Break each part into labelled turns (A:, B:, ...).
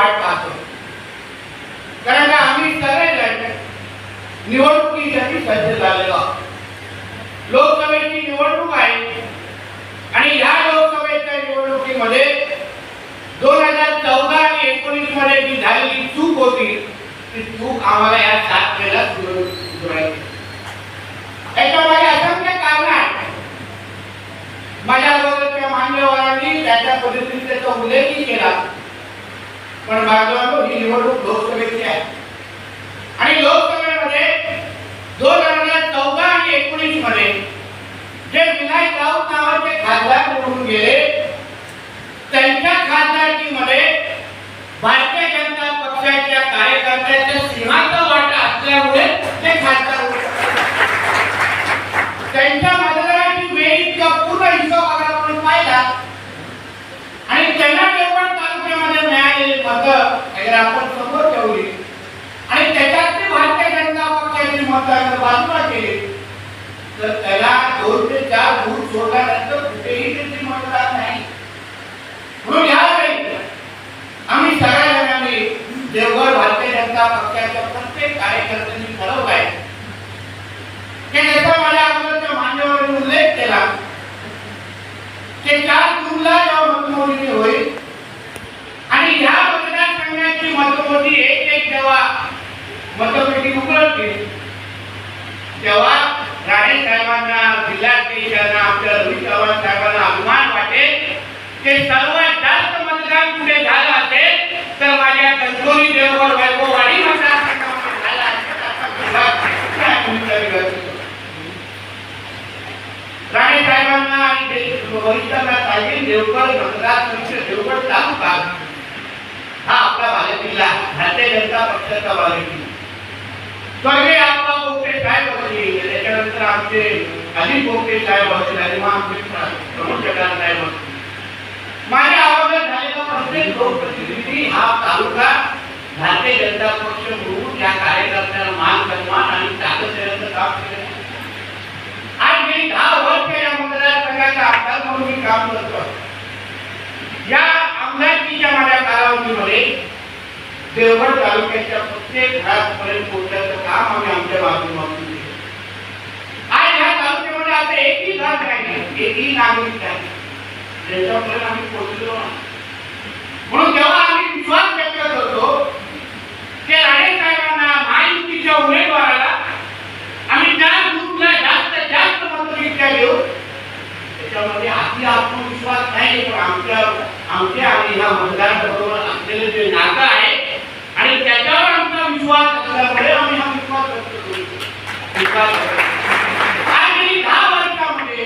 A: वाट पाहतो कारण का आम्ही सगळेजण निवडणुकीसाठी सज्ज झालेलो आहोत. लोकसभेची निवडणूक आहे. आणि या लोकसभेच्या निवडणुकीमध्ये दोन हजार चौदा आणि एकोणीसमध्ये जी झालेली चूक होती ती चूक आम्हाला या सात वेळेला सुधारायची याच्यामागे असंख्य कारण आहे माझ्या बरोबरच्या मान्यवरांनी त्याच्या पद्धतीने त्याचा उल्लेखही केला. पण बाजूला ही निवडणूक लोकसभेची आहे. आणि लोकसभेमध्ये दोन हजार चौदा आणि एकोणीसमध्ये जे विनायक राऊत नावाचे खासदार निवडून गेले त्यांच्या खासदारकीमध्ये भारतीय जनता पक्षाच्या कार्यकर्त्यांच्या सीमांत वाटा असल्यामुळे ते खासदार होते त्यांच्या मतदाराची वेळ इतका पूर्ण हिशोब अगर आपण पाहिला आणि त्यांना केवळ तालुक्यामध्ये मिळालेली मतं अगर आपण समोर ठेवली आणि त्याच्यातली भारतीय जनता पक्षाची मतं बाजूला केली तर त्याला दोन ते चार बूथ सोडल्यानंतर कुठेही त्याची मतदार नाही म्हणून यावेळी आम्ही सगळ्या जणांनी देवगड भारतीय जनता पक्षाच्या प्रत्येक कार्यकर्त्यांनी ठरवलं आहे की जसं माझ्या अगोदरच्या मान्यवरांनी उल्लेख केला की चार जूनला जेव्हा मतमोजणी होईल आणि ह्या मतदारसंघाची मतमोजणी एक एक जेव्हा मतपेटी उघडतील तेव्हा राणे साहेबांना जिल्हाध्यक्षांना आमच्या रवी चव्हाण साहेबांना अभिमान वाटेल की सर्वात जास्त मतदान कुठे झालं असेल तर माझ्या कणकवली देवगड वैभववाडी मतदारसंघामध्ये झालं असेल असा पुन्हा तुमच्या विरोधात. राणे साहेबांना आणि दे- वरिष्ठांना सांगेल देवगड मतदारसंघ देवगड तालुका हा आपला बालेकिल्ला आहे. भारतीय जनता पक्षाचा बालेकिल्ला स्वर्गीय आप्पा पोपटे साहेब असतील त्याच्यानंतर आमचे अनिल पोपटे साहेब असतील आणि मग आमचे प्रमोद जगताप साहेब असतील माझ्या अगोदर झालेला प्रत्येक लोकप्रतिनिधी हा तालुका भारतीय जनता पक्ष म्हणून या कार्यकर्त्यांना मान सन्मान आणि ताकद देण्याचं काम केलं आहे. आज गेली दहा वर्ष या मतदारसंघाचा आमदार म्हणून मी काम करतो. या आमदारकीच्या माझ्या कालावधीमध्ये देवगड तालुक्याच्या प्रत्येक घरापर्यंत पोहोचण्याचं काम आम्ही आमच्या माध्यमातून केलं आज ह्या तालुक्यामध्ये आता एकही घर नाही एकही नागरिक नाही. ज्याच्यापर्यंत आम्ही पोहोचलो म्हणून जेव्हा आम्ही विश्वास व्यक्त करतो की राणे साहेबांना महायुतीच्या उमेदवाराला आम्ही त्या ग्रुपला जास्त जास्त मतपेक्षा घेऊ त्याच्यामध्ये आत्मविश्वास नाही पण आमच्या आमच्या आणि ह्या मतदाराबरोबर असलेलं जे नातं आहे आणि त्याच्यावर आमचा विश्वास असल्यामुळे आम्ही हा विश्वास व्यक्त करू विश्वास करतो. दहा वर्षामध्ये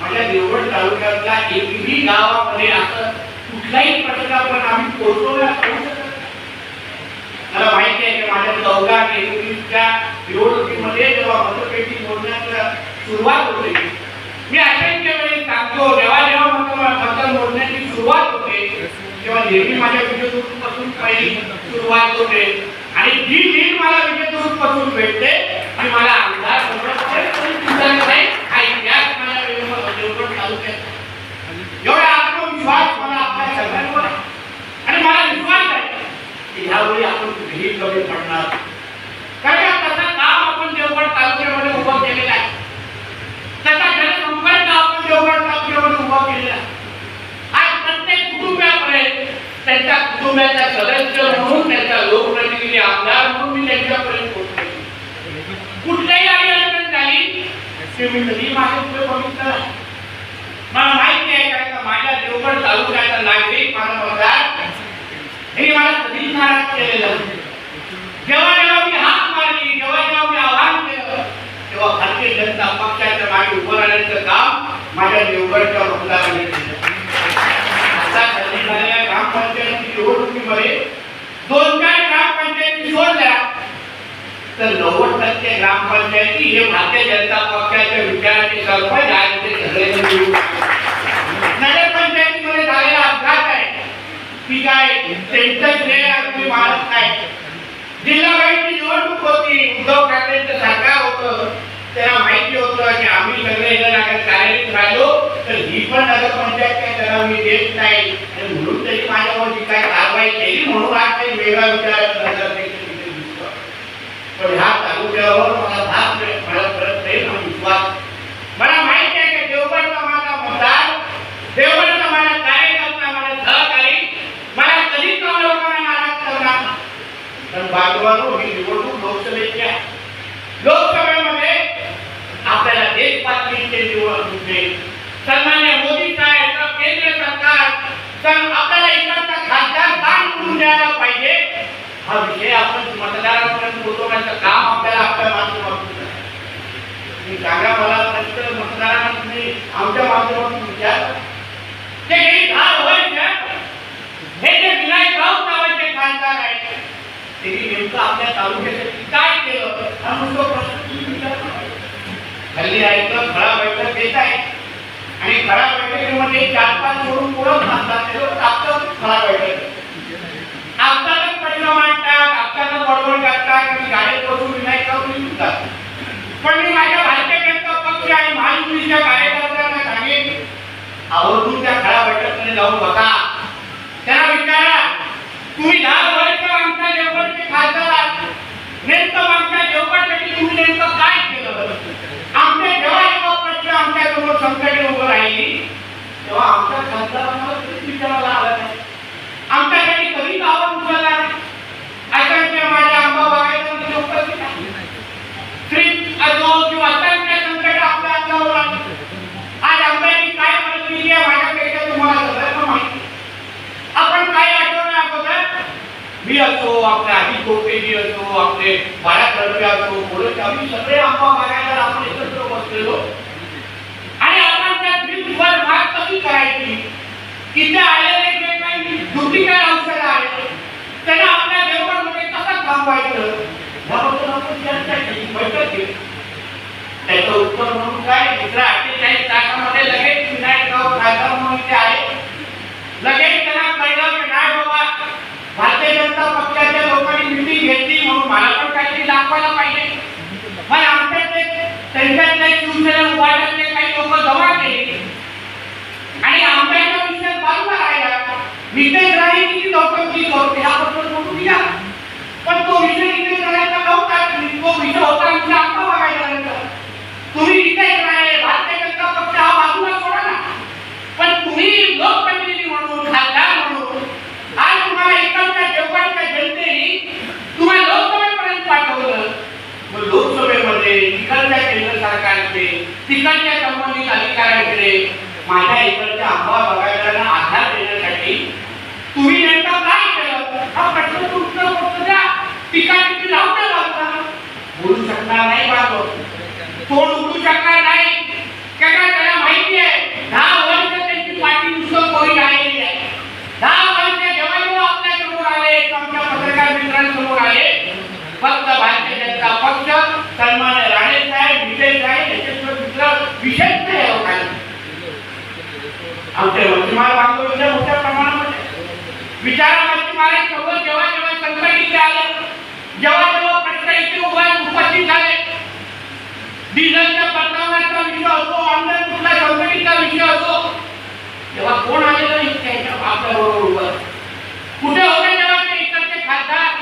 A: माझ्या देवगड तालुक्यातल्या एकही गावामध्ये असं कुठलाही प्रश्न आम्ही पोहोचवला करू शकत मला माहिती आहे की माझ्या चौदा आणि एकोणीसच्या निवडणुकीमध्ये जेव्हा मतपेटी मोडण्याचं सुरुवात होते मी असंख्य वेळी सांगतो जेव्हा जेव्हा मत मत मोजण्याची सुरुवात होते तेव्हा नेहमी माझ्या विजयदूतपासून पहिली सुरुवात होते. आणि जी लीड मला भेटते ती मला आमदार म्हणजे एवढा आत्मविश्वास मला आपल्या सगळ्यांवर आणि मला विश्वास आहे की ह्यावेळी आपण कुठेही कमी पडणार कारण तसं काम आपण देवगड तालुक्यामध्ये उभं केलेलं आहे. तसा जनसंपर्क आपण देवगड तालुक्यामध्ये उभा केलेला आहे आज प्रत्येक कुटुंबापर्यंत त्यांच्या कुटुंबाचा सदस्य म्हणून त्याचा लोकप्रतिनिधी आमदार म्हणून मी त्यांच्यापर्यंत पोहोचले. कुठल्याही अडचण झाली ते मी कधी माझे पुढे बघितलं मला माहिती आहे कारण का माझ्या देवगड तालुक्याचा नागरिक माझा मतदार हे मला कधीच नाराज केलेलं. जेव्हा जेव्हा मी हात मारली जेव्हा जेव्हा मी आव्हान केलं तेव्हा भारतीय जनता पक्षाच्या मागे उभं राहण्याचं काम माझ्या देवगडच्या मतदारांनी केलं. आता खाली झालेल्या ग्रामपंचायती निवडणुकीमध्ये दोन चार ग्रामपंचायती सोडल्या तर नव्वद टक्के ग्रामपंचायती हे भारतीय जनता पक्षाच्या विचाराचे सरपंच आणि ते नगरपंचायतीमध्ये झालेला अपघात आहे. की काय? त्यांचं श्रेय तुम्ही मानत नाही. जिल्हा बँकेची निवडणूक होती उद्धव ठाकरेंचं सरकार होतं त्यांना माहिती आम्ही सगळे जण अगर कार्यरत राहिलो तर ही पण नगरपंचायत काय त्याला मी देत नाही. आणि म्हणून तरी माझ्यावर जी काय कारवाई केली म्हणून आज ते वेगळा विचार पण ह्या तालुक्यावर मला भाग मला परत नाही आणि विश्वास. मला माहिती आहे की देवगडचा माझा मतदार देवगडचा माझा कार्यकर्ता माझा सहकारी. मला कधीच कमी लोकांना नाराज करणार पण बागवानो ही निवडणूक लोकसभेची आहे लोकसभेमध्ये आपल्याला देश पातळीचे निवडणुके सन्मान्य मोदी साहेब तर केंद्र सरकार तर आपल्याला इकडचा खासदार का करून द्यायला पाहिजे. हा विषय आपण मतदारांपर्यंत पोहोचवण्याचं काम आपल्याला आपल्या माध्यमातून करायचं आहे. तुम्ही सांगा मला प्रश्न मतदारांना तुम्ही आमच्या माध्यमातून विचार ते गेली दहा वर्ष हे जे विनायक राऊत नावाचे खासदार आहेत त्यांनी नेमकं आपल्या तालुक्यासाठी काय केलं हा मुद्दा प्रश्न तुम्ही विचारला हल्ली ऐकलं खळा बैठक देत आहे. आणि खळा बैठकीमध्ये चार पाच सोडून पुढं सांगतात ते लोक आपलं खळा बैठक आपल्यालाच प्रश्न मांडतात आपल्याला बडबड करतात आणि गाडीत बसून विनायक करून निघतात पण मी माझ्या भारतीय जनता पक्ष आणि महायुतीच्या कार्यकर्त्यांना सांगेन आवर्जून त्या खळा बैठकीमध्ये जाऊन बघा त्यांना विचारा तुम्ही दहा वर्ष आमच्या देवगडचे खासदार आहात नेमकं आमच्या देवगडसाठी तुम्ही नेमकं काय केलं आमच्या जेव्हा जेव्हा प्रश्न आमच्यासमोर संकटे उभं राहिली तेव्हा आमच्या खासदारांना विचारायला आलं नाही आमच्यासाठी कधीच उचलला नाही माझ्या आंबा बागायचं उपस्थित श्री किंवा संकट आपल्या अंगावर आज काय परिस्थिती आहे माझ्यापेक्षा तुम्हाला सगळ्यांना माहिती आपण काही आठवण्या अगोदर? मी असो आपले आधी कोपेजी असो आपले बाळा तडके असो आम्ही सगळे आंबा बागायला आपण एकत्र बसलेलो. आणि आपण त्या नक्की कशी करायची तिथे आलेले जे काही दुटीकार औषध आहेत त्यांना आपल्या व्यवहारमध्ये कसं थांबवायचं याबद्दल आपण चर्चा केली बैठक केली. त्याचं उत्तर म्हणून काय? दुसऱ्या अठ्ठेचाळीस तासामध्ये लगेच विनायकराव खासदार म्हणून इथे आले. लगेच त्यांना कळलं की नाही बाबा भारतीय जनता पक्षाच्या लोकांनी मिटिंग घेतली म्हणून मला पण काहीतरी दाखवायला पाहिजे. मग आमच्यातले त्यांच्यातले शिवसेना उभारण्यातले काही लोक जवळ केले आणि आंब्याच्या विषयात बाजूला राहिला नितेश किती किती चौकशी होते याबद्दल बोलू द्या पण तो विषय नितेश राणेचा नव्हता तो विषय होता आमच्या आंबा बघायला तुम्ही नितेश राणे भारतीय जनता पक्ष हा बाजूला सोडा ना. पण तुम्ही लोकप्रतिनिधी म्हणून खासदार म्हणून आज तुम्हाला इकडच्या देवगडच्या जनतेने तुम्हाला लोकसभेपर्यंत पाठवलं. मग लोकसभेमध्ये तिकडच्या केंद्र सरकारचे तिकडच्या संबंधित अधिकाऱ्यांकडे माझ्या इकडच्या आंबा बघायला आधार देण्यासाठी तुम्ही नेमका काय केलं? हा प्रश्न उत्तर फक्त द्या पिकाची टिप्पणी लावून द्या बोलू शकणार नाही बाबा. तोंड उठू शकणार नाही. कारण त्याला माहिती आहे? दहा वर्ष त्यांची पाठी नुसतं कोणी राहिलेली आहे. दहा वर्ष जेव्हा जेव्हा आपल्यासमोर आले. आमच्या पत्रकार मित्रांसमोर आले. फक्त भारतीय जनता पक्ष सन्मान राणे साहेब विजय साहेब याच्याशिवाय दुसरा विषयच नाही आहे हो लोकांना विचारा सोबत जेव्हा जेव्हा संकट आलं जेव्हा जेव्हा प्रश्न इथे उभा उपस्थित झाले डिझेलच्या परताव्याचा विषय असो अन्य कुठला संकटीचा विषय असो तेव्हा कोण आलेलं नाही? त्यांच्या उभं कुठे होते तेव्हा ते इकडचे खासदार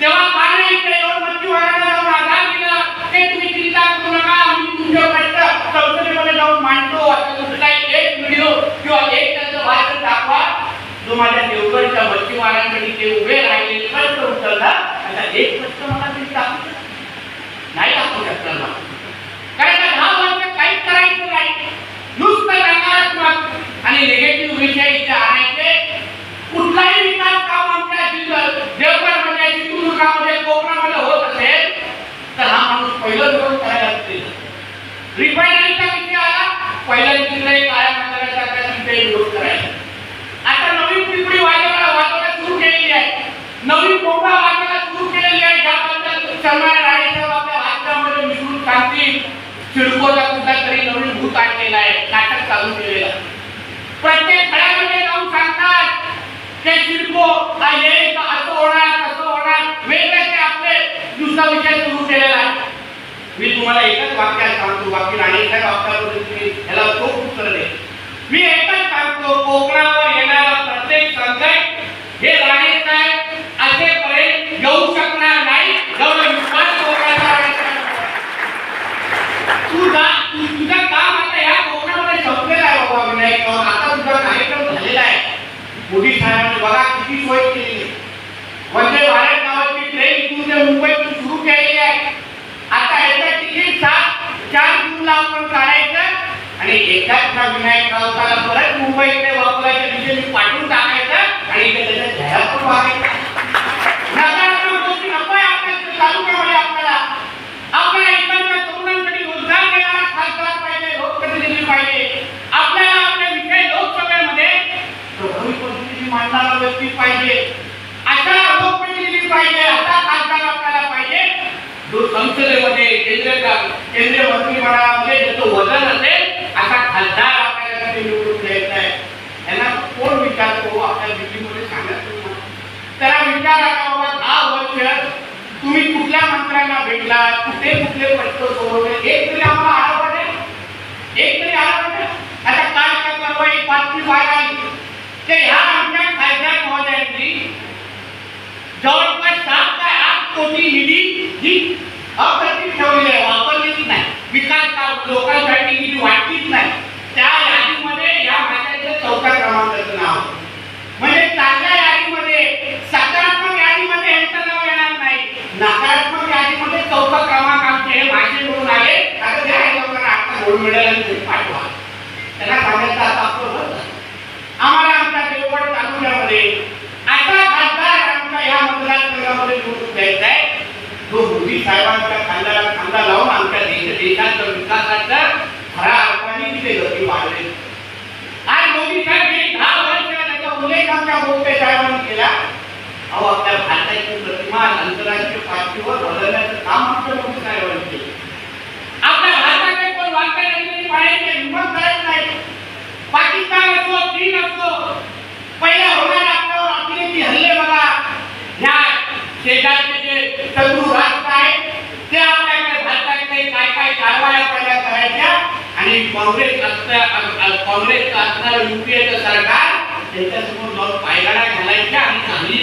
A: तेव्हा का नाही इकडे येऊन मच्छीमारांना जाऊन आधार दिला ते तुम्ही चिंता करू नका आम्ही तुमचे प्रश्न संसदेमध्ये जाऊन मांडतो असं कुठलाही एक व्हिडिओ किंवा एक त्याचं भाषण दाखवा जो माझ्या देवगडच्या मच्छीमारांकडे ते उभे राहिले. खर्च उचलला. आता एक प्रश्न मला तुम्ही टाकू शकता? नाही टाकू शकता मला कारण का दहा वर्ष काहीच करायचं नाही. नुसतं नकारात्मक आणि निगेटिव्ह विषय इथे आणायचे. कुठलाही विकास काम आमच्या देवघर म्हणजे सिंधुदुर्गामध्ये कोकणामध्ये होत असेल तर हा माणूस पहिलं धोरण करायला असते रिफायनरीचा विषय आला. पहिल्या तिकडे काळ्या मंदिरासारखा तिथे विरोध करायचा आता नवीन पिंपरी वाजवायला वाजवायला सुरू केलेली आहे नवीन कोंबडा वाजवायला सुरू केलेली आहे ज्याबद्दल सलमान राणेसाहेब आपल्या भाषणामध्ये विसरून सांगतील सिडकोचा कुठला तरी नवीन भूत आणलेला आहे. नाटक चालू केलेलं. प्रत्येक घरामध्ये जाऊन सांगतात ते सिडको हा येईल का असं होणार तसं होणार. वेगवेगळे आपले दुसरा विषय सुरू केलेला आहे. मी तुम्हाला एकच वाक्यात सांगतो बाकी राणेसाहेब आपल्याबद्दल तुम्ही ह्याला खूप उत्तर दे मी एकच सांगतो कोकणावर येणारा प्रत्येक संकट हे राणेसाहेब असेपर्यंत येऊ शकणार नाही एवढा विश्वास कोकणाचा राणेसाहेब तुझा तुझा काम आता या कोकणामध्ये संपलेला आहे बाबा विनायक आता तुझा कार्यक्रम झालेला आहे मोदी साहेबांनी बघा किती सोय केली वंदे भारत नावाची ट्रेन इथून ते मुंबईतून सुरू केलेली आहे आता याचा तिकीट सात चार जूनला आपण काढायचं आणि एकाच त्या विनायक राऊताला परत मुंबईकडे वापरायच्या दिशेने पाठवून टाकायचं आणि इथे त्याच्या जाहिरात पण वागायचं नकारात्मक गोष्टी नको आहे आपल्या तालुक्यामध्ये आपल्याला आपल्याला इकडच्या तरुणांसाठी रोजगार देणारा खासदार पाहिजे लोकप्रतिनिधी पाहिजे. आपल्याला आपल्या विषय लोकसभेमध्ये प्रभावी पद्धतीने मांडणारा व्यक्ती पाहिजे. अशा लोकप्रतिनिधी पाहिजे असा खासदार आपल्याला पाहिजे. जो संसदेमध्ये केंद्रीय केंद्रीय मंत्रिमंडळामध्ये ज्याचं वजन असेल असा खासदार आपल्याला तिथे निवडून द्यायचा आहे. यांना कोण विचारतो आपल्या दिल्लीमध्ये सांगत त्याला विचार बाबा दहा वर्ष तुम्ही कुठल्या मंत्र्यांना भेटला कुठे कुठले प्रश्न सोडवले? एक तरी आम्हाला आढावा एक तरी आढावा द्या आता काय परवा एक बातमी बाहेर आली की ह्या आमच्या खासदार महोदयांनी जवळपास सात ते आठ कोटी निधी ही अप्रतिम ठेवलेली आहे वापरलेली नाही विकास लोकांसाठी निधी वाटलीच नाही आता ते पाठवा. त्यांना सांगायचं आता आपलं आम्हाला आमच्या देवगड तालुक्यामध्ये आता खासदार आमच्या ह्या मतदारसंघामध्ये निवडून द्यायचा आहे. जो मोदी साहेबांच्या खांद्याला खांदा लावून आमच्या देश देशाच्या विकासाच्या खऱ्या अर्थाने तिथे गती वाढले आज मोदी साहेब हे दहा वर्ष त्याचा उल्लेख आमच्या मोठे साहेबांनी केला. अहो आपल्या भारताची प्रतिमा आंतरराष्ट्रीय पातळीवर बदलण्याचं काम आमच्या मोदी साहेबांनी केलं. काँग्रेस असणार काँग्रेस असणारं युपीएचं सरकार त्यांच्यासमोर जाऊन पायगाड्या घालायच्या आणि काही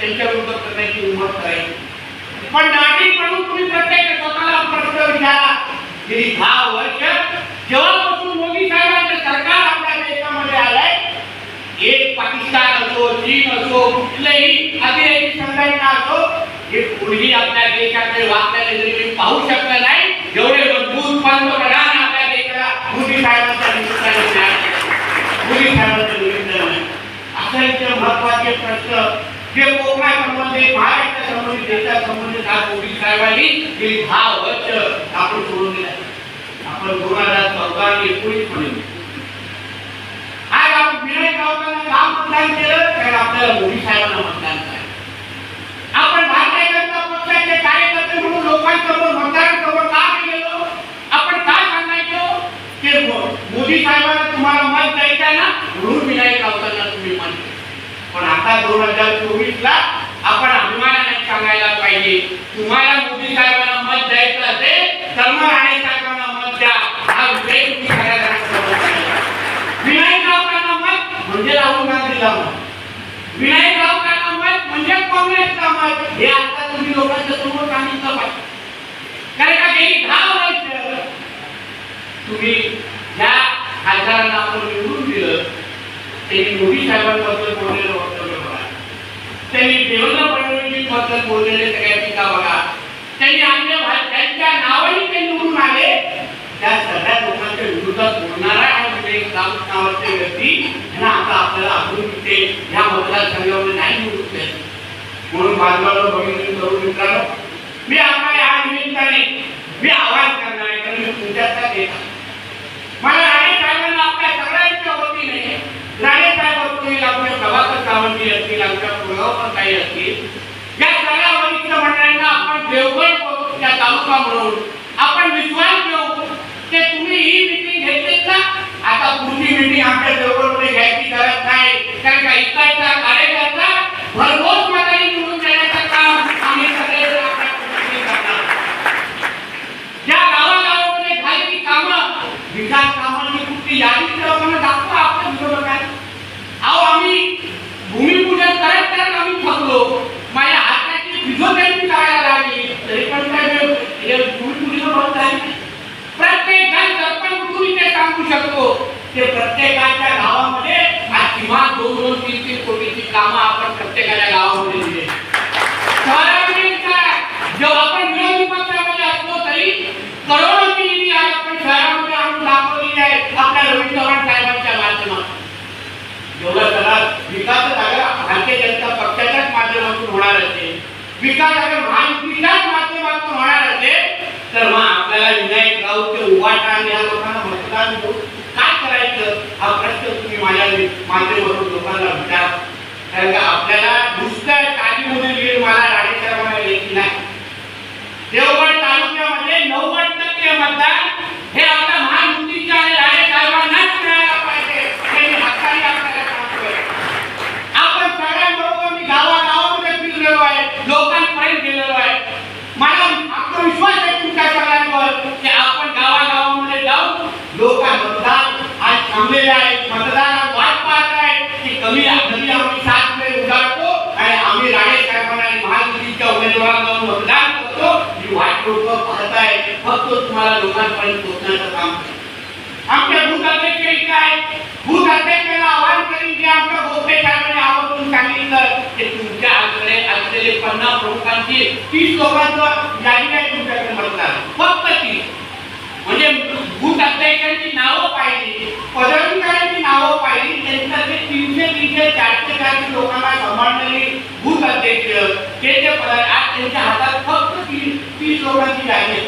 A: त्यांच्या विरुद्ध करण्याची हिंमत करायची पण नागरिक म्हणून तुम्ही प्रत्येक स्वतःला प्रश्न विचारा गेली दहा वर्ष जेव्हापासून मोदी साहेबांचं सरकार आपल्या देशामध्ये आलंय एक पाकिस्तान असो चीन असो कुठलेही अतिरेकी संघटना असो हे कोणीही आपल्या देशाकडे वागण्याला जरी मी पाहू शकलं नाही एवढे मजबूत पंतप्रधान आपल्या देशाला मोदी साहेबांच्या निमित्ताने मोदी साहेबांच्या निमित्ताने असा इतर महत्त्वाचे प्रश्न जे कोकणासंबंधित महाराष्ट्र संबंधित देशासंबंधित आज मोदी साहेबांनी गेली दहा वर्ष आपण सोडून दिला. आपण दोन हजार चौदा आणि एकोणीसमध्ये आज आपण विनायक राऊतांना का मतदान केलं कारण आपल्याला मोदी साहेबांना मतदान करायचं. आपण भारतीय जनता पक्षाचे कार्यकर्ते म्हणून लोकांसमोर मतदारांसमोर का आपण काय की मोदी साहेबांना तुम्हाला मत द्यायचं ना? म्हणून विनायक राऊतांना तुम्ही मत द्या. पण आता दोन हजार चोवीस ला आपण अभिमानाने सांगायला पाहिजे. तुम्हाला मोदी साहेबांना मत द्यायचं असेल तर मग राणे साहेबांना मत द्या. हा विषय तुम्ही सगळ्या विनायक राऊतांना मत म्हणजे राहुल गांधीला मत. विनायक राऊतांना मत म्हणजे काँग्रेसला मत. हे आता तुम्ही लोकांच्या समोर सांगितलं पाहिजे. कारण का गेली दहा वर्ष तुम्ही ज्या खासदारांना आपण निवडून दिलं त्यांनी मोदी साहेबांबद्दल बोललेलं वक्तव्य बघा. त्यांनी देवेंद्र फडणवीसबद्दल बोललेले सगळ्या टीका बघा. त्यांनी आपल्या त्यांच्या नावाने ते निवडून आले. त्या सगळ्या लोकांच्या विरोधात बोलणारा म्हणजे आणि विवेक राऊत नावाचे व्यक्ती. यांना आता आपल्याला अजून तिथे या मतदारसंघामध्ये नाही निवडून द्यायचं म्हणून बाजूला बघितलं तरुण मित्रांनो मी आपल्या या निमित्ताने मी आवाज करणार आहे कारण मी तुमच्यासाठी मला राणे साहेबांना आपल्या सगळ्यांच्या वतीने राणे काय असतील आपले प्रभाकर सावंती असतील आमच्या पुरगाव काही असतील. या सगळ्या वरिष्ठ मंडळांना आपण देवगड त्या तालुका म्हणून. आपण विश्वास देऊ. ते तुम्ही ही मिटिंग घेतलीत ना आता पुढची मिटिंग आमच्या देवगडमध्ये घ्यायची गरज नाही. कारण का इकडचा कार्यकर्ता भरघोस मला निवडून देण्याचं काम आम्ही सगळेजण आपल्या पद्धतीने करणार ज्या गावागावामध्ये झालेली कामं विकास कामांची कुठली यादी लोकांना दाखवा आपल्या विरोधकांना अहो आम्ही भूमिपूजन करत करत आम्ही थकलो माझ्या हाताची फिजिओथेरपी करायला लागली तरी पण काय वेळ- हे भूमिपूजन होत नाही प्रत्येक जण सरपंच उठून इथे सांगू शकतो ते प्रत्येकाच्या गावामध्ये आज किमान दोन दोन तीन तीन कोटीची कामं आपण प्रत्येकाच्या गावामध्ये दिली. जेव्हा आपण विरोधी पक्षामध्ये असलो तरी करोडोची निधी आज आपण शहरामध्ये आणून दाखवलेली आहे आपल्या चव्हाण साहेबांच्या माध्यमातून. एवढं सगळा विकास अगर भारतीय जनता पक्षाच्याच माध्यमातून होणार असेल. विकास अगर महायुतीच्याच माध्यमातून होणार असेल तर मग आपल्याला विनायक राऊतचे उभा आणि या लोकांना मतदान देऊन काय करायचं? हा प्रश्न तुम्ही माझ्या माध्यमातून लोकांना विचारा. कारण का आपल्याला दुसऱ्या काळजीमध्ये लीड मला राणेसाहेबांना येत नाही. देवगड तालुक्यामध्ये नव्वद टक्के मतदान हे आपल्या महायुतीच्या आणि राणेसाहेबांनाच मिळायला पाहिजे हे मी हक्काने आपल्याला सांगतोय आपण सगळ्यांबरोबर मी गावागावामध्ये फिरलेलो आहे लोकांपर्यंत गेलेलो आहे मला आत्मविश्वास आहे तुमच्या सगळ्यांवर की आपण गावागावामध्ये जाऊन लोक मतदान आज थांबलेले आहेत मतदानात वाट पाहत आहेत की कमी आम्ही सात मे उजाडतो. आणि आम्ही राणे साहेबांना आणि महायुतीच्या उमेदवारांना जाऊन मतदान करतो. ही वाट लोक पाहताय. फक्त तुम्हाला लोकांपर्यंत पोहोचण्याचं काम आमच्या भूत अध्यक्ष इथे आहेत. भूत अध्यक्षाला करीन की आमच्या गोपे साहेबांनी आवर्जून सांगितलं की तुमच्याकडे असलेले पन्नास प्रमुखांची तीस लोकांचं यादी आहे तुमच्याकडे मतदार फक्त तीस. म्हणजे भूत अध्यक्षांची नावं पाहिली. पदाधिकाऱ्यांची नावं पाहिली. त्यांच्याकडे तीनशे तीनशे चारशे चारशे लोकांना सांभाळणारी भूत अध्यक्ष. ते पद आज त्यांच्या हातात फक्त तीस तीस लोकांची यादी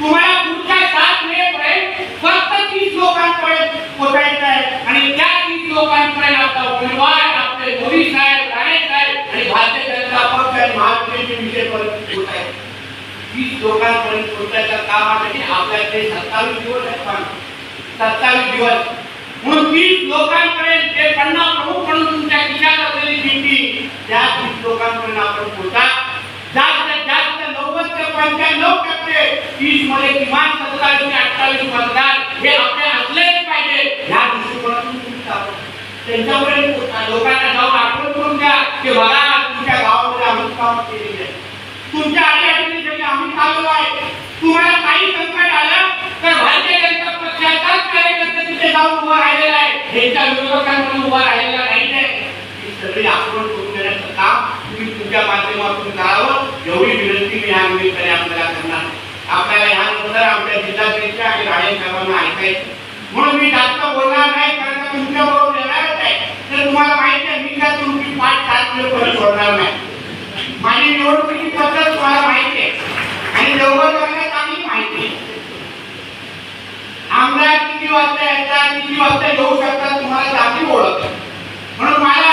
A: तुम्हाला पुढच्या सात मे पर्यंत फक्त तीस लोकांपर्यंत पोचायचं आहे. आणि त्या तीस लोकांपर्यंत आपला उमेदवार आपले मोदी साहेब राणे साहेब आणि भारतीय जनता पक्ष आणि विषय वीस लोकांपर्यंत पोहोचायच्या कामासाठी आपल्याकडे सत्तावीस दिवस आहेत सत्तावीस दिवस. म्हणून वीस लोकांपर्यंत जे पन्नास प्रमुख म्हणून तुमच्या खिशात असलेली चिठ्ठी त्या वीस लोकांपर्यंत आपण पोहोचा. जास्त जास्त नव्वद ते पंच्याण्णव टक्के तीसमध्ये किमान सत्तावीस ते अठ्ठावीस मतदार हे आपले असलेच पाहिजे. ह्या दृष्टिकोनातून तुम्ही त्यांच्यापर्यंत लोकांना जाऊन आठवण करून द्या. की बघा तुमच्या गावामध्ये आम्ही काम केलेली आहे. तुमच्या अडीअडचणीसाठी आम्ही चाललो आहे तुम्हाला काही संकट आलं तर भारतीय जनता पक्षाचाच कार्यकर्ते तिथे जाऊन उभा राहिलेला आहे. त्यांच्या विरोधकांकडून उभा राहिलेला नाही आहे. सगळी आक्रमण करून देण्याचं काम तुम्ही तुमच्या माध्यमातून करावं एवढी विनंती मी या निमित्ताने आपल्याला करणार आपल्याला ह्यानंतर आमच्या जिल्हाध्यक्ष आणि राणे साहेबांना ऐकायचं म्हणून मी जास्त बोलणार नाही कारण तुमच्या बरोबर येणारच आहे. तर तुम्हाला माहिती आहे मी काय तुमची पाच सात किलो परत सोडणार नाही. माझी निवडणुकीची पद्धत तुम्हाला माहिती आहे. आणि देवगडवाल्यांना चांगली माहिती आमदार किती वाजता येतात किती वाजता येऊ शकतात तुम्हाला चांगली ओळख म्हणून मला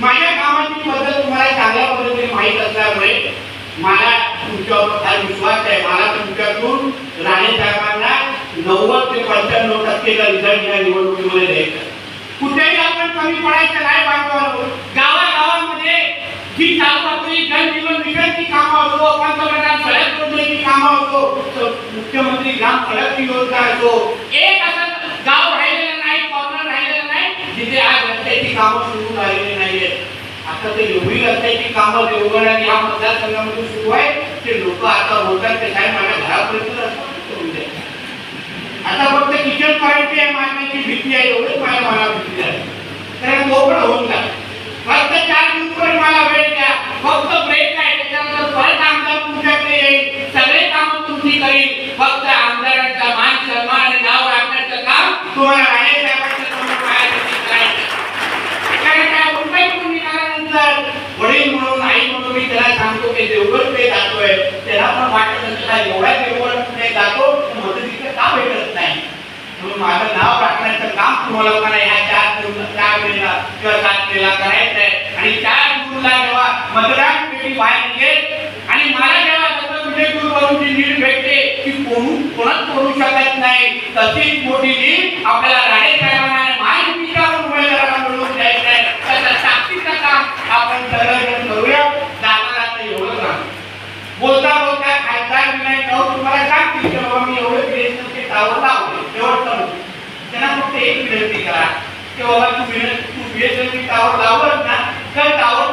A: माझ्या कामाची पद्धत तुम्हाला चांगल्या पद्धतीने माहीत असल्यामुळे मला तुमच्यावर फार विश्वास आहे. मला तुमच्यातून राणे साहेबांना नव्वद ते पंच्याण्णव टक्केचा रिझल्ट या निवडणुकीमध्ये द्यायचा कुठेही आपण कमी पडायचं नाही बांधवांनो ही काम आपली जल जीवन मिशनची कामं असो पंतप्रधान सडक योजनेची कामं असो मुख्यमंत्री ग्राम सडकची योजना असो एक असं गाव राहिलेलं नाही कॉर्नर राहिलेलं नाही जिथे आज रस्त्याची कामं सुरू झालेली नाहीये आता ते एवढी रस्त्याची कामं देवगड आणि या मतदारसंघामध्ये सुरू आहे ते लोक आता बोलतात ते साहेब माझ्या घरापर्यंत रस्ता करून द्या. आता फक्त किचन पॉईंटची मारण्याची भीती आहे एवढंच माझ्या मनात भीती आहे. कारण तो पण होऊन जा फक्त चार दिवसभर मला वेळ द्या. फक्त ब्रेक आहे तुमच्याकडे सगळे काम तुमची करील. फक्त आमदारांचा मान सन्मान आणि नाव राखण्याचं काम तुम्हाला वडील म्हणून आई म्हणून मी त्याला सांगतो की देवघर कुठे जातोय त्याला पण वाटत नसतं एवढ्या देवघर कुठे जातो मदतीचं का भेटत नाही. म्हणून माझं नाव राखण्याचं काम तुम्हाला लोकांना ह्या चार चार वेळेला किंवा सात वेळेला करायचं. मतदान तुम्ही बाहेर निघेल आणि मला जेव्हा विजयपूर वरून लीड भेटते ती कोणू कोणच करू शकत नाही. तशीच मोठी लीड आपल्याला राणे साहेबांना आणि महायुतीच्यावर आता एवढं ना बोलता बोलता खासदार विनायक राऊत तुम्हाला सांगतील की बाबा मी एवढे प्रयत्न ते टावर लावले. शेवटचा त्यांना फक्त एक विनंती करा की बाबा तू विनंती तू बीएसएनची टावर लावलं ना. तर टावर